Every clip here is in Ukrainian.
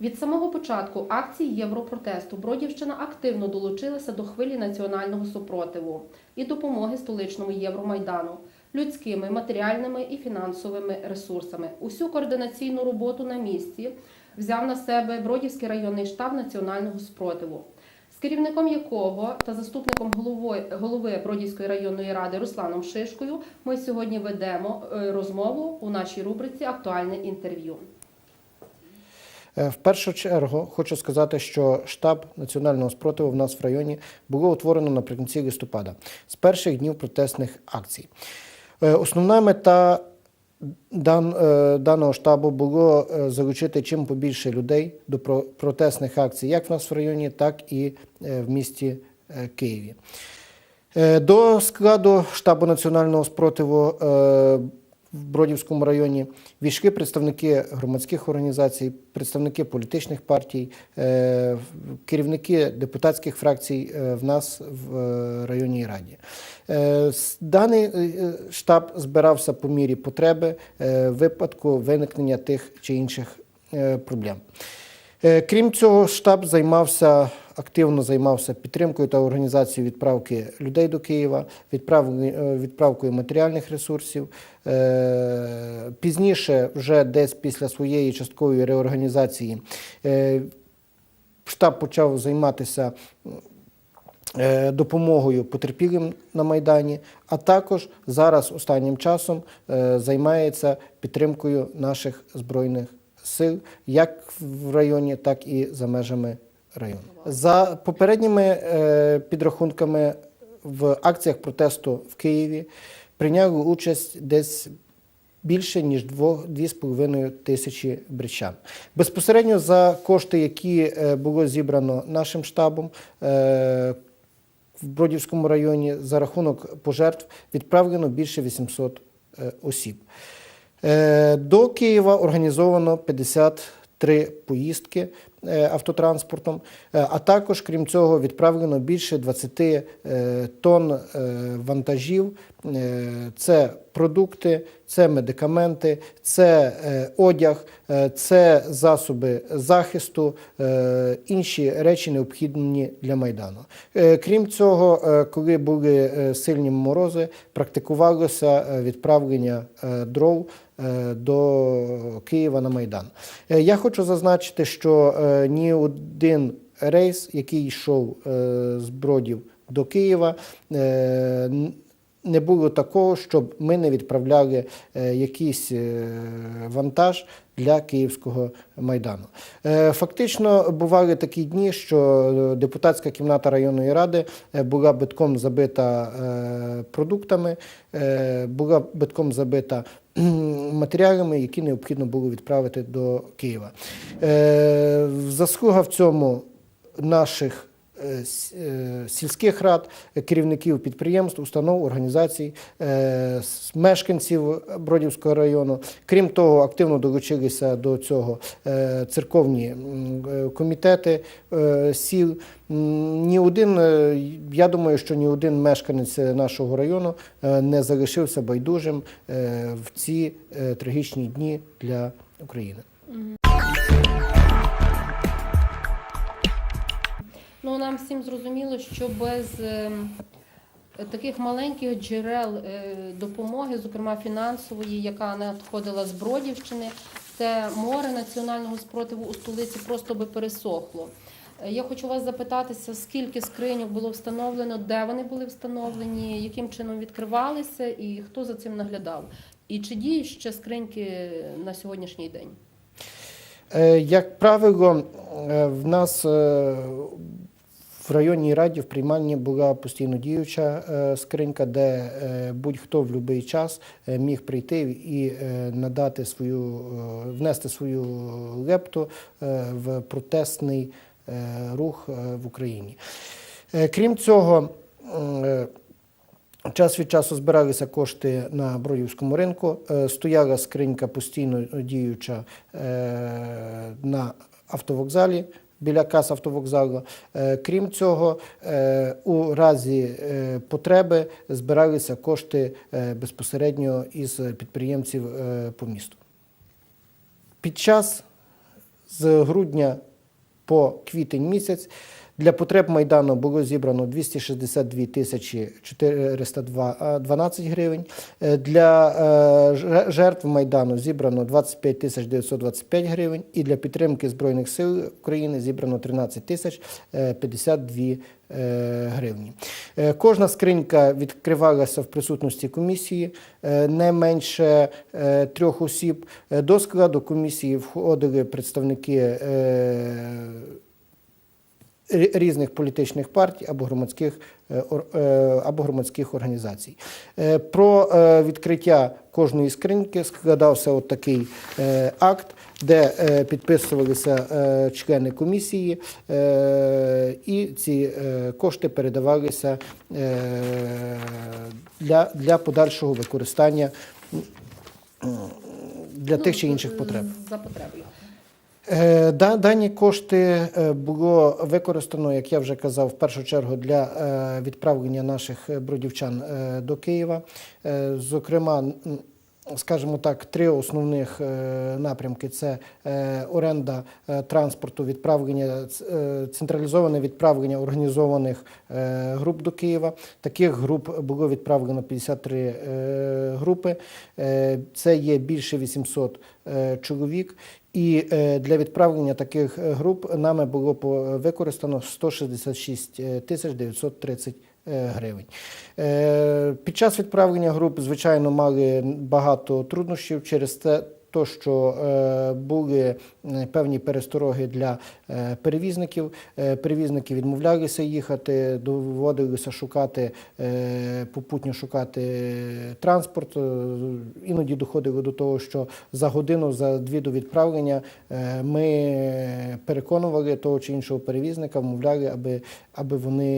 Від самого початку акції Європротесту Бродівщина активно долучилася до хвилі національного супротиву і допомоги столичному Євромайдану людськими, матеріальними і фінансовими ресурсами. Усю координаційну роботу на місці взяв на себе Бродівський районний штаб національного спротиву, керівником якого та заступником голови, голови Бродівської районної ради Русланом Шишкою ми сьогодні ведемо е, розмову у нашій рубриці Актуальне інтерв'ю. Е, В першу чергу хочу сказати, що штаб національного спротиву в нас в районі було утворено наприкінці листопада з перших днів протестних акцій. Е, Основна мета дан- е, даного штабу було е, залучити чим побільше людей до про- протестних акцій, як в нас в районі, так і е, в місті Києві. До складу штабу національного спротиву в Бродівському районі війшли представники громадських організацій, представники політичних партій, е, керівники депутатських фракцій е, в нас в е, районній раді. Даний штаб збирався по мірі потреби випадку виникнення тих чи інших проблем. Е, Крім цього, штаб займався активно займався підтримкою та організацією відправки людей до Києва, е, відправкою матеріальних ресурсів. Е, Пізніше, вже десь після своєї часткової реорганізації, штаб почав займатися допомогою потерпілим на Майдані, а також зараз останнім часом займається підтримкою наших збройних сил, як в районі, так і за межами району. За попередніми е, підрахунками в акціях протесту в Києві прийняли участь десь більше ніж 2,5 тисячі бричан. Безпосередньо за кошти, які е, було зібрано нашим штабом. е, в Бродівському районі за рахунок пожертв відправлено більше 800 е, осіб. Е, До Києва організовано 53 поїздки е, автотранспортом, е, а також, крім цього, відправлено більше 20 е, тонн вантажів. Е, Це продукти, це медикаменти, це е, одяг, е, це засоби захисту, інші речі необхідні для Майдану. Крім цього, коли були сильні морози, практикувалося відправлення дров до Києва на Майдан. Я хочу зазначити, що ні один рейс, який йшов з Бродів до Києва, не було такого, щоб ми не відправляли е, якийсь е, вантаж для Київського майдану. Е, Фактично бували такі дні, що депутатська кімната районної ради була битком забита продуктами, була битком забита матеріалами, які необхідно було відправити до Києва. Заслуга в цьому наших сільських рад, е, керівників підприємств, установ, організацій, е, мешканців Бродівського району. Крім того, активно долучилися до цього е, церковні е, комітети е, сіл. Ні один, е, я думаю, що ні один мешканець нашого району е, не залишився байдужим е, в ці е, трагічні дні для України. Ну, нам всім зрозуміло, що без ем, таких маленьких джерел е, допомоги, зокрема фінансової, яка надходила з Бродівщини, це море національного спротиву у столиці просто би пересохло. Е, Я хочу вас запитатися, скільки скриньок було встановлено, де вони були встановлені, яким чином відкривалися і хто за цим наглядав? І чи діють ще скриньки на сьогоднішній день? Е, Як правило, в нас в районній раді в приймальні була постійно діюча е, скринька, де е, будь-хто в будь-який час е, міг прийти і надати свою, внести свою лепту в протестний рух в Україні. Крім цього, Час від часу збиралися кошти на Бродівському ринку. Стояла скринька постійно діюча на автовокзалі біля кас автовокзалу. Е, Крім цього, е, у разі е, потреби збиралися кошти безпосередньо із підприємців по місту. Під час з грудня по квітень місяць для потреб Майдану було зібрано 262 тисячі 412 гривень. Е, Для е, жертв Майдану зібрано 25 тисяч 925 гривень. І для підтримки Збройних сил України зібрано 13 тисяч е, 52 е, гривні. Е, Кожна скринька відкривалася в присутності комісії е, не менше е, трьох осіб. Е, До складу комісії входили представники е, різних політичних партій або громадських, е, е, або громадських організацій. Е, Про відкриття кожної скриньки складався от такий акт, де підписувалися члени комісії, і ці кошти передавалися для, для подальшого використання для тих чи інших потреб. За потребою. Е, да- Дані кошти е, було використано, як я вже казав, в першу чергу для е, відправлення наших бродівчан до Києва. Зокрема, скажімо так, три основних напрямки: це оренда транспорту, відправлення централізоване відправлення організованих груп до Києва. Таких груп було відправлено 53 е, групи. Це є більше 800 е, чоловік. І е, для відправлення таких е, груп нами було по- використано 166 е, тисяч 930 е, гривень. Е, Під час відправлення груп, звичайно, мали багато труднощів через те. То, що е, були е, певні перестороги для е, перевізників, Е, перевізники відмовлялися їхати, доводилося шукати е, попутньо шукати транспорт. Е, Іноді доходило до того, що за годину, за дві до відправлення е, ми переконували того чи іншого перевізника, вмовляли, аби, аби вони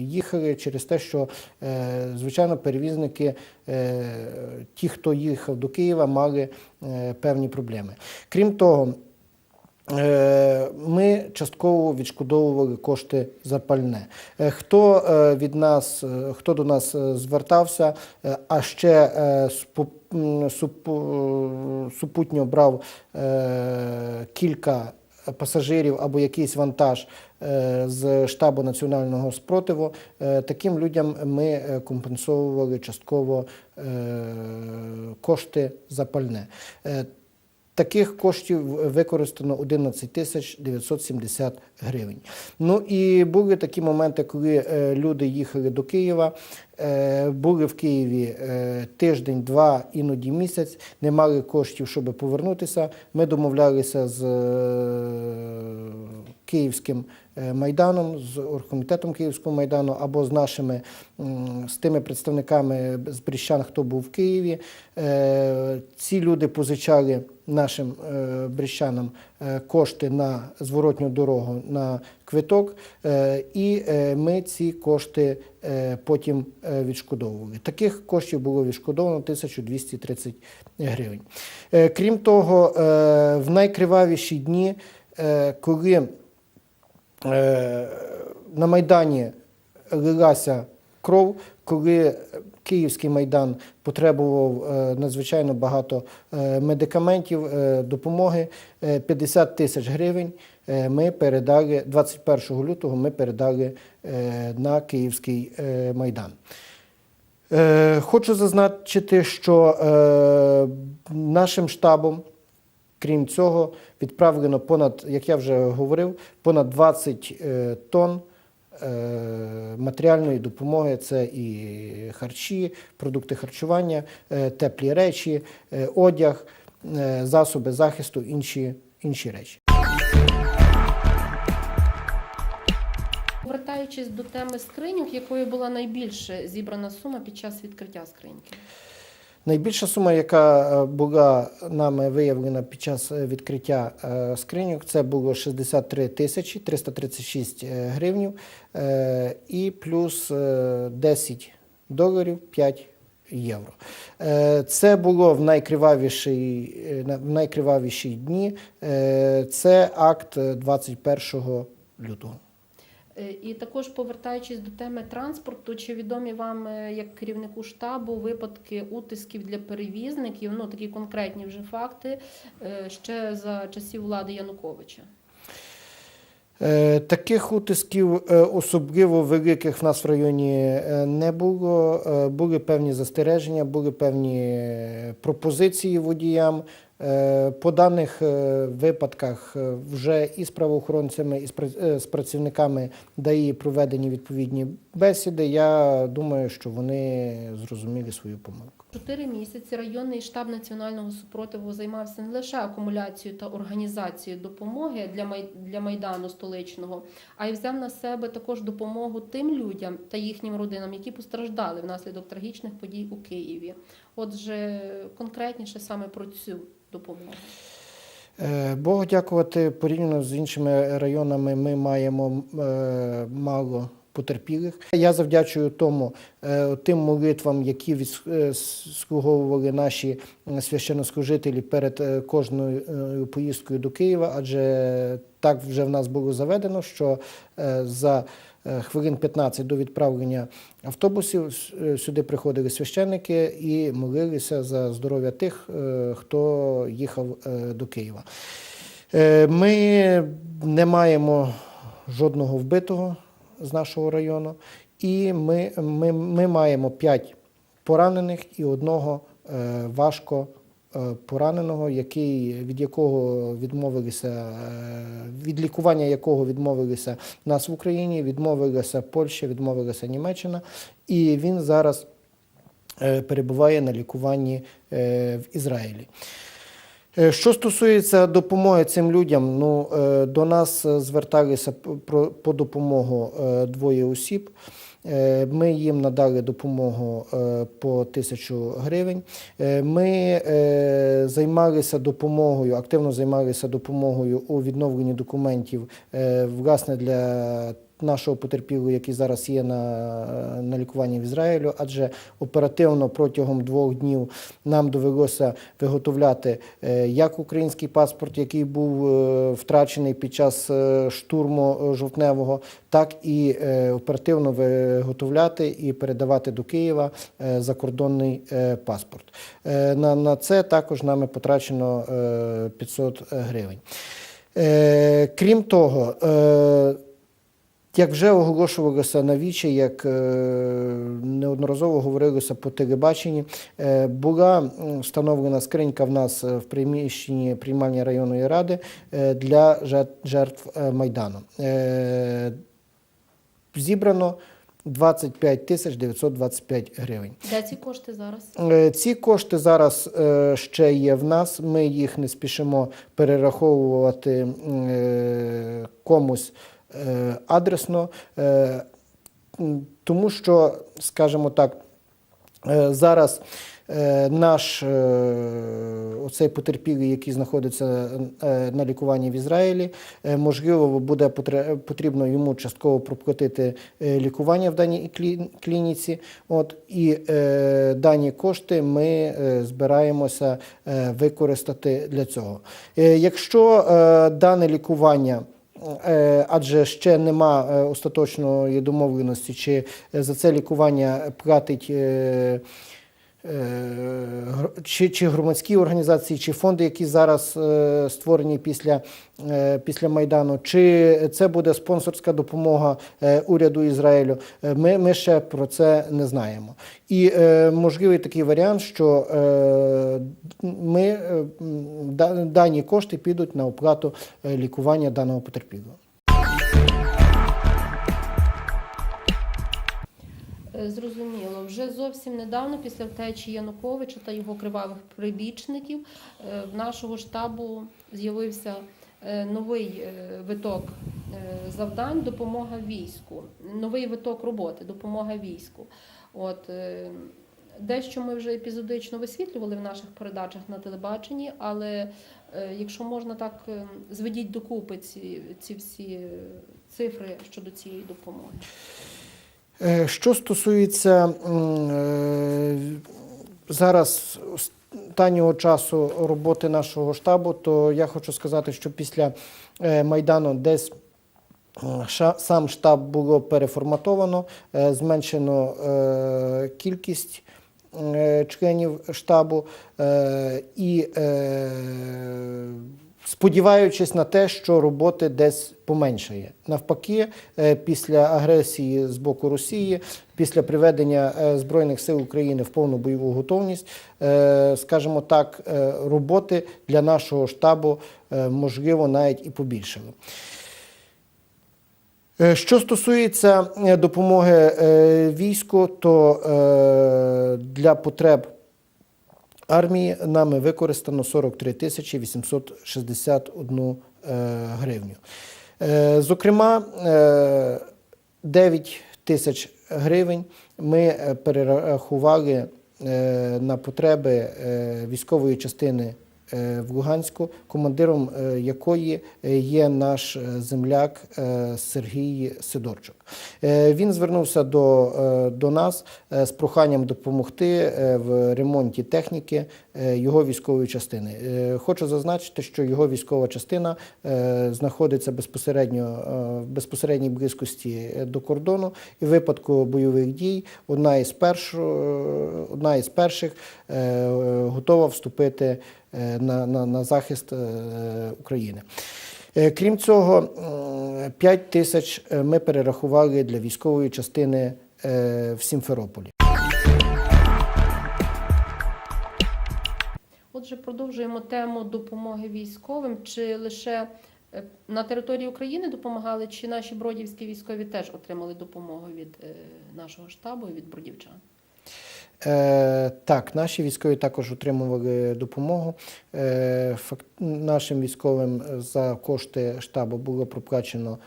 їхали через те, що е, звичайно перевізники, е, ті, хто їхав до Києва, мали е, певні проблеми. Крім того, Е, Ми частково відшкодовували кошти за пальне. Е, Хто е, від нас, е, хто до нас е, звертався, е, а ще е, супутньо брав е, кілька пасажирів або якийсь вантаж е, з штабу національного спротиву, е, таким людям ми е, компенсовували частково е, кошти за пальне. Таких коштів використано 11 тисяч 970 гривень. Ну і були такі моменти, коли е, люди їхали до Києва, були в Києві е, тиждень, два, іноді місяць, не мали коштів, щоб повернутися. Ми домовлялися з е, Київським е, майданом, з оргкомітетом Київського майдану або з нашими з тими представниками з Бріщан, хто був в Києві. Е, Ці люди позичали нашим е, бріщанам е, кошти на зворотню дорогу на квиток, е, і е, ми ці кошти е, потім е, відшкодовували. Таких коштів було відшкодовано 1230 гривень. Е, Крім того, е, в найкривавіші дні, е, коли е, на Майдані лилася кров, коли Київський майдан потребував е, надзвичайно багато е, медикаментів, е, допомоги, е, 50 тисяч гривень ми передали 21 лютого. Ми передали на Київський майдан. Хочу зазначити, що нашим штабом, крім цього, відправлено понад, як я вже говорив, понад 20 е, тонн матеріальної допомоги. Це і харчі, продукти харчування, е, теплі речі, е, одяг, е, засоби захисту, інші, інші речі. Повертаючись до теми скриньок, якою була найбільше зібрана сума під час відкриття скриньки? Найбільша сума, яка е, була нами виявлена під час е, відкриття е, скриньок, це було 63 тисячі 336 е, гривнів і плюс е, 10 доларів 5 євро. Це було в найкривавіші, на- в найкривавіші дні. Це акт е, 21 лютого. Е, І також повертаючись до теми транспорту, чи відомі вам е, як керівнику штабу випадки утисків для перевізників, ну такі конкретні вже факти е, ще за часів влади Януковича? Таких утисків особливо великих в нас в районі не було. Були певні застереження, були певні пропозиції водіям. Е, По даних е, випадках е, вже і з правоохоронцями, і з пра- працівниками ДАІ проведені відповідні бесіди. Я думаю, що вони зрозуміли свою помилку. Чотири місяці районний штаб національного супротиву займався не лише акумуляцією та організацією допомоги для майдану столичного, а й взяв на себе також допомогу тим людям та їхнім родинам, які постраждали внаслідок трагічних подій у Києві. Отже, конкретніше саме про цю допомогу. Е, Богу дякувати, порівняно з іншими районами ми маємо е, мало потерпілих. Я завдячую тому е, тим молитвам, які відслуговували наші священнослужителі перед кожною поїздкою до Києва, адже так вже в нас було заведено, що за хвилин 15 до відправлення автобусів е, сюди приходили священники і молилися за здоров'я тих, е, хто їхав е, до Києва. Е, Ми не маємо жодного вбитого з нашого району, і ми, ми, ми маємо 5 поранених і одного е, важко е, пораненого, який, від якого відмовилися, е, від лікування якого відмовилися нас в Україні, відмовилася Польща, відмовилася Німеччина, і він зараз е, перебуває на лікуванні е, в Ізраїлі. Е, Що стосується допомоги цим людям, ну е, до нас е, зверталися по допомогу е, двоє осіб. Е, Ми їм надали допомогу е, по тисячу гривень. Е, Ми займалися допомогою, активно займалися допомогою у відновленні документів власне для нашого потерпілого, який зараз є на, на лікуванні в Ізраїлю, адже оперативно протягом двох днів нам довелося виготовляти е, як український паспорт, який був е, втрачений під час е, штурму жовтневого, так і оперативно виготовляти і передавати до Києва закордонний паспорт. На, на це також нами потрачено е, 500 гривень. Крім того, як вже оголошувалося на вічі, як е, неодноразово говорилося по телебаченні, е, була встановлена скринька в нас е, в приміщенні приймальні районної ради для жертв- Майдану. Зібрано 25 тисяч 925 гривень. Де ці кошти зараз? Ці кошти зараз ще є в нас. Ми їх не спішимо перераховувати комусь адресно, е, тому що, скажімо так, е, зараз е, наш е, оцей потерпілий, який знаходиться е, на лікуванні в Ізраїлі, е, можливо, буде потрібно йому частково проплатити е, лікування в даній клініці. От і е, дані кошти ми е, збираємося е, використати для цього. Е, якщо е, дане лікування Е, адже ще нема е, остаточної домовленості, чи е, за це лікування платить. Е, Чи, чи громадські організації, чи фонди, які зараз е, створені після, е, після Майдану, чи це буде спонсорська допомога уряду Ізраїлю, ми, ми ще про це не знаємо. І можливий такий варіант, що ми, дані кошти підуть на оплату лікування даного потерпілого. Зрозуміло, вже зовсім недавно, після втечі Януковича та його кривавих прибічників, е, в нашого штабу з'явився е, новий е, виток е, завдань допомога війську, новий виток роботи, допомога війську. От е, дещо ми вже епізодично висвітлювали в наших передачах на телебаченні, але е, якщо можна так, е, зведіть докупи ці, ці всі е, цифри щодо цієї допомоги. Е, Що стосується е, зараз останнього часу роботи нашого штабу, то я хочу сказати, що після е, Майдану десь сам штаб було переформатовано, зменшено кількість членів штабу і сподіваючись на те, що роботи десь поменшає. Навпаки, е, після агресії з боку Росії, після приведення е, Збройних сил України в повну бойову готовність, е, скажімо так, роботи для нашого штабу можливо навіть і побільшили. Що стосується допомоги війську, то для потреб армії нами використано 43 тисячі 861 е, гривню. Е, Зокрема, е, 9 тисяч гривень ми е, перерахували е, на потреби е, військової частини е, в Луганську, командиром е, якої е, є наш е, земляк е, Сергій Сидорчук. Е, Він звернувся до, е, до нас е, з проханням допомогти е, в ремонті техніки е, його військової частини. Е, Хочу зазначити, що його військова частина е, знаходиться безпосередньо е, в безпосередній близькості е, до кордону, і в випадку бойових дій одна із, перш, одна із перших е, готова вступити е, на, на, на захист е, України. Е, Крім цього, 5 тисяч е, ми перерахували для військової частини е, в Сімферополі. Отже, продовжуємо тему допомоги військовим. Чи лише е, на території України допомагали, чи наші бродівські військові теж отримали допомогу від е, нашого штабу і від бродівчан? Е, так, наші військові також отримували допомогу. Е, нашим військовим за кошти штабу було проплачено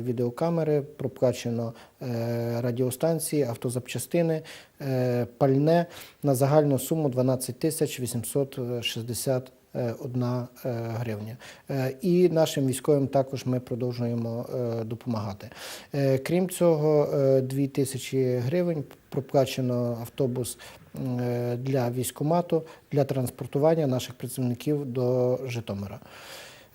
відеокамери, проплачено е, радіостанції, автозапчастини, е, пальне на загальну суму 12 тисяч 860 е, одна е, гривня. Е, І нашим військовим також ми продовжуємо е, допомагати. Е, Крім цього, е, 2 тисячі гривень проплачено автобус е, для військомату для транспортування наших працівників до Житомира.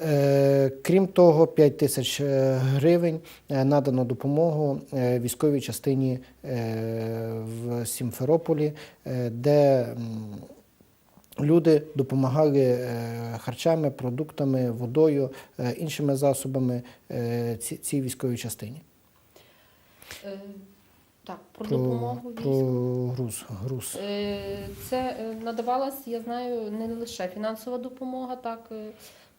Е, Крім того, 5 тисяч е, гривень е, надано допомогу військовій частині в Сімферополі, де люди допомагали харчами, продуктами, водою, іншими засобами цій військовій частині. Так, про, Про, допомогу про груз. груз. Це надавалась, я знаю, не лише фінансова допомога, так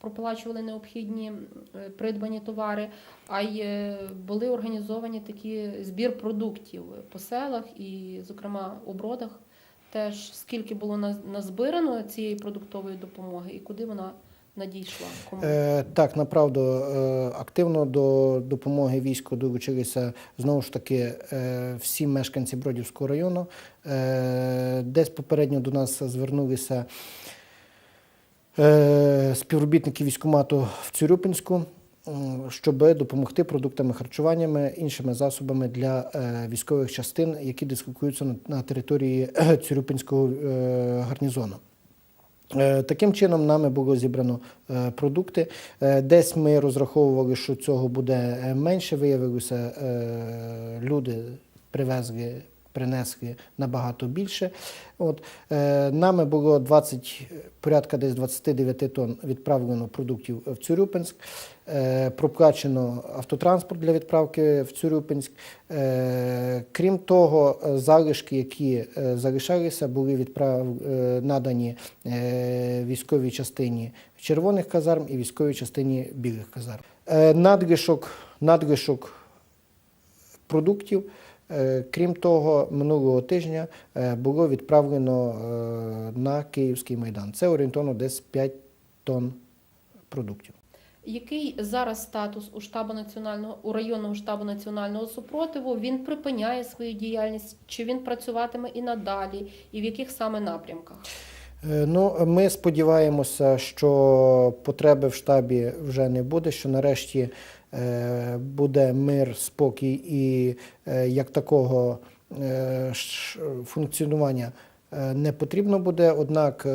проплачували необхідні е, придбані товари, а й е, були організовані такі збір продуктів по селах і, зокрема, у бродах. Теж скільки було наз- назбирано цієї продуктової допомоги і куди вона надійшла? Кому? Е, так, направду е, активно до допомоги війську долучилися знову ж таки всі мешканці Бродівського району. Е, десь попередньо до нас звернулися е, співробітники військкомату в Цюрюпинську, щоб допомогти продуктами харчуваннями, іншими засобами для е, військових частин, які дислокуються на, території е, Цюрюпинського гарнізону. Таким чином нами було зібрано продукти. Десь ми розраховували, що цього буде менше. Виявилося, люди привезли, принесли набагато більше. От, е, нами було 20, порядка десь 29 тонн відправлено продуктів в Цюрюпинськ. Е, Проплачено автотранспорт для відправки в Цюрюпинськ. Е, Крім того, залишки, які е, залишалися, були відправ... е, надані е, військовій частині червоних казарм і військовій частині білих казарм. Е, Надлишок, надлишок продуктів. Е, Крім того, минулого тижня е, було відправлено е, на Київський майдан. Це орієнтовно десь 5 тонн продуктів. Який зараз статус у штабу національного у районного штабу національного супротиву? Він припиняє свою діяльність, чи він працюватиме і надалі, і в яких саме напрямках? Ну, ми сподіваємося, що потреби в штабі вже не буде, що нарешті буде мир, спокій і е, як такого е, функціонування е, не потрібно буде. Однак е,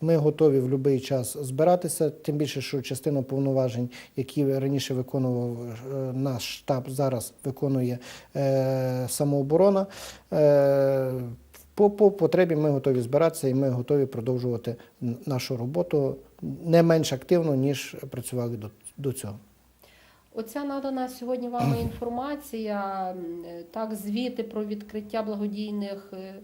ми готові в будь-який час збиратися, тим більше, що частину повноважень, які раніше виконував е, наш штаб, зараз виконує е, самооборона. Е, по, по потребі ми готові збиратися і ми готові продовжувати нашу роботу не менш активно, ніж працювали до, до цього. Оця надана сьогодні вами інформація, е, так, звіти про відкриття благодійних е,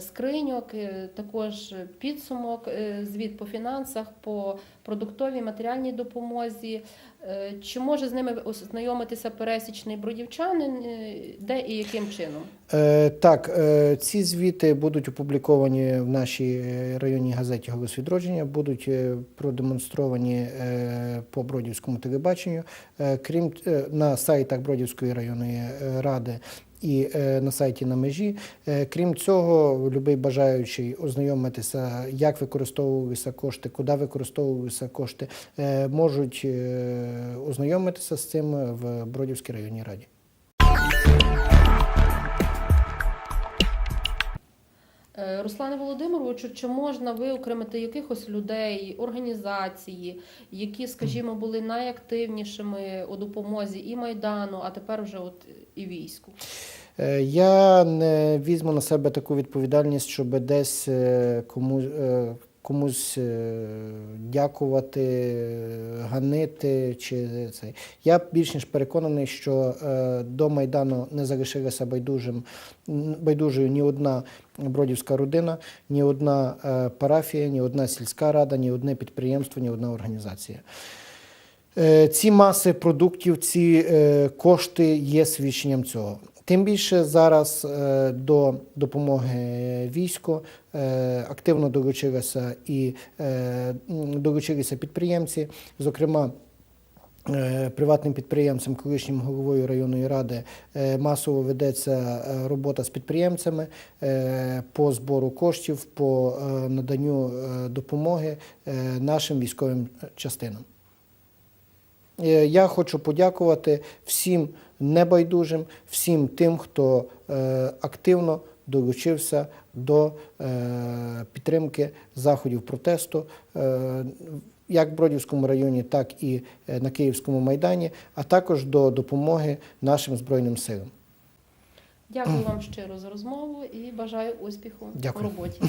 скриньок, е, також підсумок, е, звіт по фінансах, по продуктовій матеріальній допомозі. Е, Чи може з ними ознайомитися пересічний бродівчанин, де і яким чином? Так, ці звіти будуть опубліковані в нашій районній газеті Голос відродження, будуть продемонстровані по Бродівському телебаченню. Крім на сайтах Бродівської районної ради. І е, на сайті на межі. Е, крім цього, будь-який бажаючий ознайомитися, як використовувалися кошти, куди використовувалися кошти, е, можуть ознайомитися з цим в Бродівській районній раді. Руслане Володимировичу, чи можна виокремити якихось людей, організації, які, скажімо, були найактивнішими у допомозі і Майдану, а тепер вже от і війську? Е, Я не візьму на себе таку відповідальність, щоб десь е, комусь, е, дякувати, ганити чи цей. Я більш ніж переконаний, що е, до Майдану не залишилася байдужим, байдужою ні одна бродівська родина, ні одна е, парафія, ні одна сільська рада, ні одне підприємство, ні одна організація. Ці маси продуктів, ці кошти є свідченням цього. Тим більше зараз е, до допомоги війську е, активно долучилися і е, долучилися підприємці, зокрема. Приватним підприємцем, колишнім головою районної ради, масово ведеться робота з підприємцями по збору коштів, по наданню допомоги нашим військовим частинам. Я хочу подякувати всім небайдужим, всім тим, хто е, активно долучився до е, підтримки заходів протесту. е, Як в Бродівському районі, так і на Київському майдані, а також до допомоги нашим збройним силам. Дякую вам щиро за розмову і бажаю успіху Дякую. у роботі.